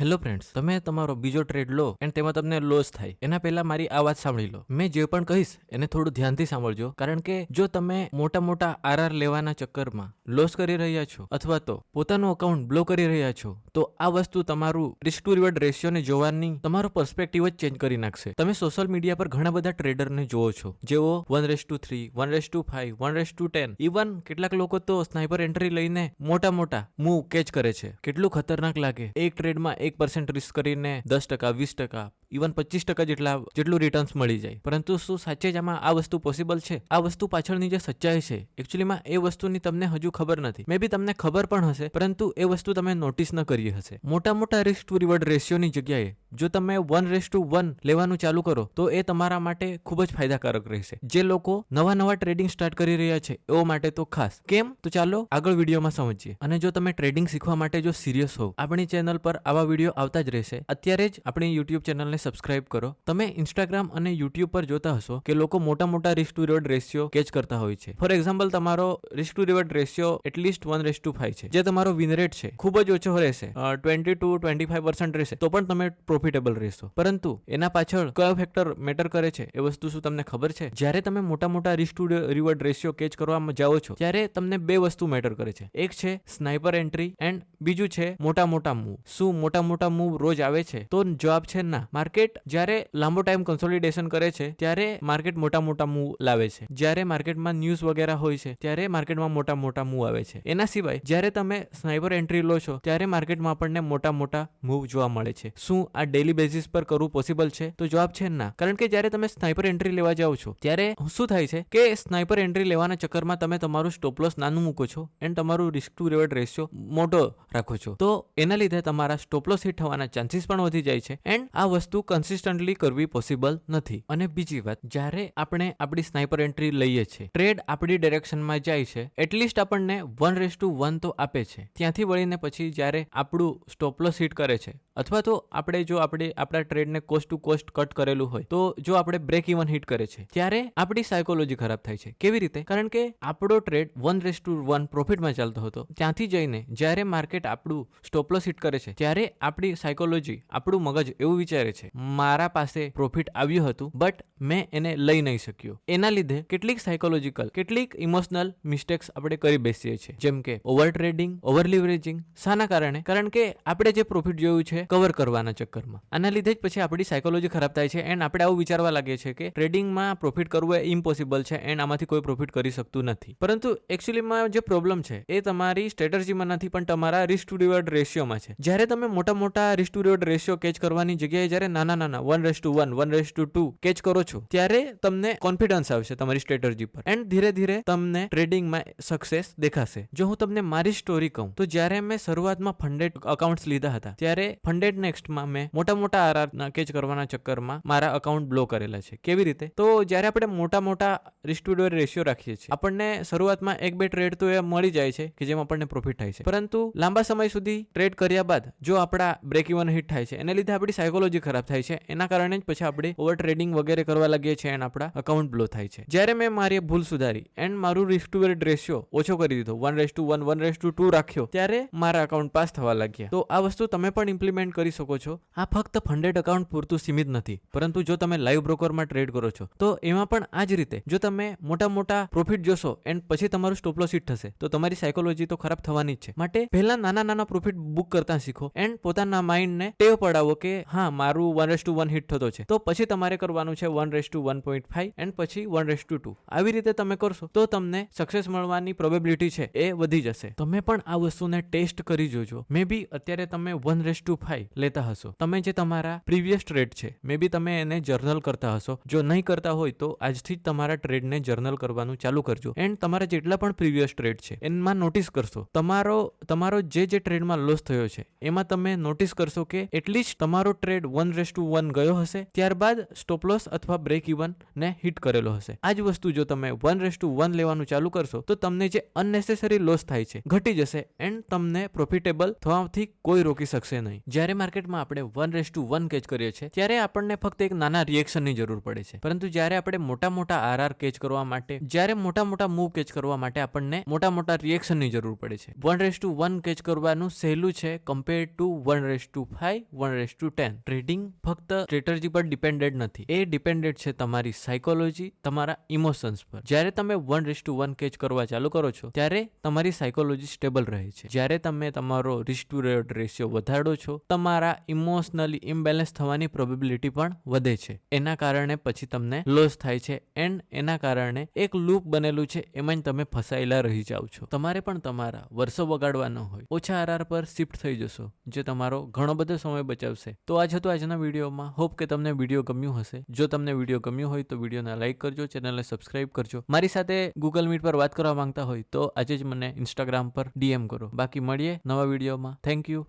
Hello friends તમે તમારો બીજો ટ્રેડ લો એન્ડ તેમાં તમને લોસ થાય. એના પહેલા મારી આ વાત સાંભળી લો. મેં જે પણ કહીશ, એને થોડું ધ્યાનથી સાંભળજો. કારણ કે જો તમે મોટા મોટા આરઆર લેવાના ચક્કરમાં લોસ કરી રહ્યા છો અથવા તો પોતાનું અકાઉન્ટ બ્લો કરી રહ્યા છો, તો આ વસ્તુ તમારું રિસ્ક ટુ રિવર્ડ રેશિયોને જોવાની, તમારો પર્સ્પેક્ટિવ જ ચેન્જ કરી નાખશે. તમે સોશિયલ મીડિયા પર ઘણા બધા ટ્રેડરને જુઓ છો. જેઓ one race to three one race to five one race to ten even કેટલાક લોકો તો સ્નાઇપર એન્ટ્રી લઈને મોટા મોટા મૂવ કેચ કરે છે. કેટલું ખતરનાક લાગે. એક ટ્રેડમાં એક પર્સન્ટ રિસ્ક કરીને દસ ટકા વીસ ટકા ઇવન પચીસ ટકા જેટલા, જેટલું રિટર્ન્સ મળી જાય. પરંતુ શું સાચે જ આમાં આ વસ્તુ પોસિબલ છે? આ વસ્તુ પાછળની જે સચ્ચાઈ છે એકચ્યુઅલીમાં એ વસ્તુની તમને હજુ ખબર નથી. મે બી તમને ખબર પણ હશે, પરંતુ એ વસ્તુ તમે નોટિસ ન કરી હશે. મોટા મોટા રિસ્ક ટુ રિવર્ડ રેશિયોની જગ્યાએ, જો તમે વન રેસ ટુ વન લેવાનું ચાલુ કરો, તો એ તમારા માટે ખૂબ જ ફાયદાકારક રહેશે. જે લોકો નવા નવા ટ્રેડિંગ સ્ટાર્ટ કરી રહ્યા છે એવો માટે તો ખાસ. કેમ? તો ચાલો આગળ વિડીયોમાં સમજીએ. અને જો તમે ટ્રેડિંગ શીખવા માટે જો સિરિયસ હોવ, આપણી ચેનલ પર આવા વીડિયો આવતા જ રહેશે. અત્યારે જ આપણી યુટ્યુબ ચેનલને સબસ્ક્રાઇબ કરો. તમે ઇન્સ્ટાગ્રામ અને યુટ્યુબ પર જોતા હશો કે લોકો મોટા મોટા risk to reward ratio catch કરતા હોય છે. ફોર એક્ઝામ્પલ તમારો risk to reward ratio at least one race to five છે. જે તમારો વિન રેટ છે, ખૂબ જ ઓછો રહેશે. Twenty to twenty five percent રહેશે. તો પણ તમે પ્રોફિટેબલ રહેશો. પરંતુ એના પાછળ કયો ફેક્ટર મેટર કરે છે? એ વસ્તુ શું તમને ખબર છે? જ્યારે તમે મોટા મોટા risk to reward ratio catch કરવામાં જાઓ છો, ત્યારે તમને બે વસ્તુ મેટર કરે છે. એક છે સ્નાઇપર એન્ટ્રી એન્ડ બીજું છે મોટા મોટા મૂવ શું મોટા મોટા મૂવ રોજ આવે છે? તો જવાબ છે ના. માર્કેટ જ્યારે લાંબો ટાઈમ કન્સોલિડેશન કરે છે, ત્યારે માર્કેટ મોટા મોટા મૂવ લાવે છે. જ્યારે માર્કેટમાં ન્યૂઝ વગેરે હોય છે, ત્યારે માર્કેટમાં મોટા મોટા મૂવ આવે છે. એના સિવાય જ્યારે તમે સ્નાઇપર એન્ટ્રી લો છો, ત્યારે માર્કેટમાં આપણને મોટા મોટા મૂવ જોવા મળે છે. શું આ ડેલી બેઝિસ પર કરવું પોસિબલ છે? તો જવાબ છે ના. કારણ કે જ્યારે તમે સ્નાઇપર એન્ટ્રી લેવા જાઓ છો, ત્યારે શું થાય છે કે સ્નાઇપર એન્ટ્રી લેવાના ચક્કરમાં તમે તમારું સ્ટોપલોસ નાનું મૂકો છો એન્ડ તમારું રિસ્ક ટુ રિવર્ડ રેશિયો મોટો રાખો છો. તો એના લીધે તમારા સ્ટોપલોસ હિટ થવાના ચાન્સીસ પણ વધી જાય છે એન્ડ આ વસ્તુ કન્સિસ્ટન્ટલી કરવી પોસિબલ નથી. અને બીજી વાત, જ્યારે આપણે આપણી સ્નાઇપર એન્ટ્રી લઈએ છીએ ટ્રેડ આપણી ડિરેક્શનમાં જાય છે એટલીસ્ટ આપણને વન રેસ ટુ વન તો આપે છે. ત્યાંથી વળીને પછી જ્યારે આપણું સ્ટોપલો સીટ કરે છે અથવા તો આપણે જો આપણે આપણા ટ્રેડને કોસ્ટ ટુ કોસ્ટ કટ કરેલું હોય, તો જો આપણે બ્રેક ઇવન હિટ કરે છે, ત્યારે આપણી સાયકોલોજી ખરાબ થાય છે. કેવી રીતે? કારણ કે આપણો trade one race to one પ્રોફિટમાં ચાલતો હતો. ત્યાંથી જઈને જ્યારે માર્કેટ આપણું સ્ટોપલોસ હિટ કરે છે, ત્યારે આપણી સાયકોલોજી આપણું મગજ એવું વિચારે છે, મારા પાસે પ્રોફિટ આવ્યું હતું બટ મેં એને લઈ નહીં શક્યો. એના લીધે કેટલીક સાયકોલોજીકલ કેટલીક ઇમોશનલ મિસ્ટેક્સ આપણે કરી બેસીએ છીએ. જેમ કે ઓવર ટ્રેડિંગ ઓવર લિવરેજિંગ શાના કારણે. કારણ કે આપણે જે પ્રોફિટ જોયું છે કવર કરવાના ચક્કરમાં. આના લીધે જ પછી આપણી સાયકોલોજી ખરાબ થાય છે એન્ડ આપણે આવું વિચારવા લાગીએ છીએ કે ટ્રેડિંગમાં પ્રોફિટ કરવું એ ઇમ્પોસિબલ છે એન્ડ આમાંથી કોઈ પ્રોફિટ કરી શકતું નથી. પરંતુ એકચ્યુઅલીમાં જે પ્રોબ્લેમ છે એ તમારી સ્ટ્રેટર્જીમાં નથી પણ તમારા રિસ્ક ટુ રિવર્ડ રેશિયોમાં છે. જ્યારે તમે મોટા મોટા risk to reward ratio catch કરવાની જગ્યાએ જ્યારે નાના નાના one race to one one race to two catch કરો છો, ત્યારે તમને કોન્ફિડન્સ આવશે તમારી સ્ટ્રેટર્જી પર. એન્ડ ધીરે ધીરે તમને ટ્રેડિંગમાં સક્સેસ દેખાશે. જો હું તમને મારી સ્ટોરી કહું, તો જ્યારે મેં શરૂઆતમાં ફંડેડ અકાઉન્ટ્સ લીધા હતા, ત્યારે ફંડેડ નેક્સ્ટમાં મેં મોટા મોટા આરઆર કેચ કરવાના ચક્કરમાં મારા અકાઉન્ટ બ્લો કરેલા છે. કેવી રીતે? તો જ્યારે આપણે મોટા મોટા રિસ્ક રેશિયો રાખીએ છીએ, આપણને શરૂઆતમાં એક બે ટ્રેડ તો એ મળી જાય છે કે જેમાં આપણને પ્રોફિટ થાય છે. પરંતુ લાંબા સમય સુધી ટ્રેડ કર્યા બાદ જો આપણા બ્રેક ઇવન હિટ થાય છે, એને લીધે આપણી સાયકોલોજી ખરાબ થાય છે. એના કારણે જ પછી આપણે ઓવર ટ્રેડિંગ વગેરે કરવા લાગીએ છીએ એન્ડ આપણા અકાઉન્ટ બ્લો થાય છે. જ્યારે મેં મારી ભૂલ સુધારી એન્ડ મારું રિસ્ક ટુ રેશિયો ઓછો કરી દીધો one race to one one race to two રાખ્યો, ત્યારે મારા અકાઉન્ટ પાસ થવા લાગ્યા. તો આ વસ્તુ તમે પણ ઇમ્પ્લિમેન્ટ કરી શકો છો. આ ફક્ત ફંડેડ અકાઉન્ટ પૂરતું સીમિત નથી, પરંતુ જો તમે લાઈવ બ્રોકરમાં ટ્રેડ કરો છો, તો એમાં પણ આ જ રીતે. જો તમે મોટા મોટા પ્રોફિટ જોશો એન્ડ પછી તમારું સ્ટોપ હિટ થશે, તો તમારી સાયકોલોજી તો ખરાબ થવાની જ છે. માટે પહેલા નાના નાના પ્રોફિટ બુક કરતા શીખો એન્ડ પોતાના માઇન્ડને ટેવ પડાવો કે, હા, મારું one race to one hit થતો છે. તો પછી તમારે કરવાનું છે one race to one point five and પછી વન રેસ ટુ ટુ આવી રીતે તમે કરશો, તો તમને સક્સેસ મળવાની પ્રોબેબિલિટી છે એ વધી જશે. તમે પણ આ વસ્તુને ટેસ્ટ કરી જોજો. મે બી અત્યારે તમે વન રેસ ટુ ફાઈવ લેતા હશો. તમે જે તમારા પ્રીવિયસ ટ્રેડ છે મે બી તમે એને જર્નલ કરતા હશો. જો નહીં કરતા હોય તો આજથી જ તમારા ટ્રેડને જર્નલ કરવાનું ચાલુ કરજો. એન્ડ તમારા જેટલા પણ પ્રીવિયસ ટ્રેડ છે, એમાં નોટિસ કરશો. તમારો તમારો જે જે ટ્રેડમાં લોસ થયો છે, એમાં તમે નોટિસ કરશો કે એટલીસ્ટ તમારો trade one race to one ગયો હશે, ત્યારબાદ સ્ટોપ લોસ અથવા બ્રેક ઇવન ને હિટ કરેલો હશે. આ જ વસ્તુ જો તમે વન રેસ ટુ વન લેવાનું ચાલુ કરશો, તો તમને જે અનનેસેસરી લોસ થાય છે, ઘટી જશે એન્ડ તમને પ્રોફિટેબલ થવાથી કોઈ રોકી શકશે નહીં. જ્યારે જ્યારે માર્કેટમાં આપણે one race to one catch કરીએ છીએ, ત્યારે આપણને ફક્ત એક નાના રિએક્શનની જરૂર પડે છે. પરંતુ જ્યારે આપણે મોટા મોટા આરઆર કેચ કરવા માટે, જ્યારે મોટા મોટા મૂવ કેચ કરવા માટે આપણને મોટા મોટા રિએક્શનની જરૂર પડે છે. One race to one catch કરવાનું સહેલું છે compare to one race to five one race to ten trading ફક્ત સ્ટ્રેટર્જી પર ડિપેન્ડેડ નથી. એ ડિપેન્ડેડ છે તમારી સાયકોલોજી તમારા ઇમોશન્સ પર. જ્યારે તમે one race to one catch કરવા ચાલુ કરો છો, ત્યારે તમારી સાયકોલોજી સ્ટેબલ રહે છે. જ્યારે તમે તમારો રિસ્ક ટુ રેવર્ડ રેશિયો વધારો છો તમારા ઇમોશનલી ઇમ્બેલેન્સ થવાની પ્રોબેબિલિટી પણ વધે છે. એના કારણે પછી તમને લોસ થાય છે એન્ડ એના કારણે એક લૂપ બનેલું છે એમાં તમે ફસાયેલા રહી જાઓ છો. તમારે પણ તમારા વર્ષો બગાડવા હોય. ઓછા આરઆર પર શિફ્ટ થઈ જશો, જે તમારો ઘણો બધો સમય બચાવશે. તો આજ હતો આજના વિડીયોમાં. હોપ કે તમને વીડિયો ગમ્યું હશે. જો તમને વીડિયો ગમ્યું હોય તો વિડીયોને લાઇક કરજો ચેનલને સબસ્ક્રાઇબ કરજો. મારી સાથે ગૂગલ મીટ પર વાત કરવા માંગતા હોય તો આજે જ મને ઇન્સ્ટાગ્રામ પર ડીએમ કરો. બાકી મળીએ નવા વિડીયોમાં. Thank you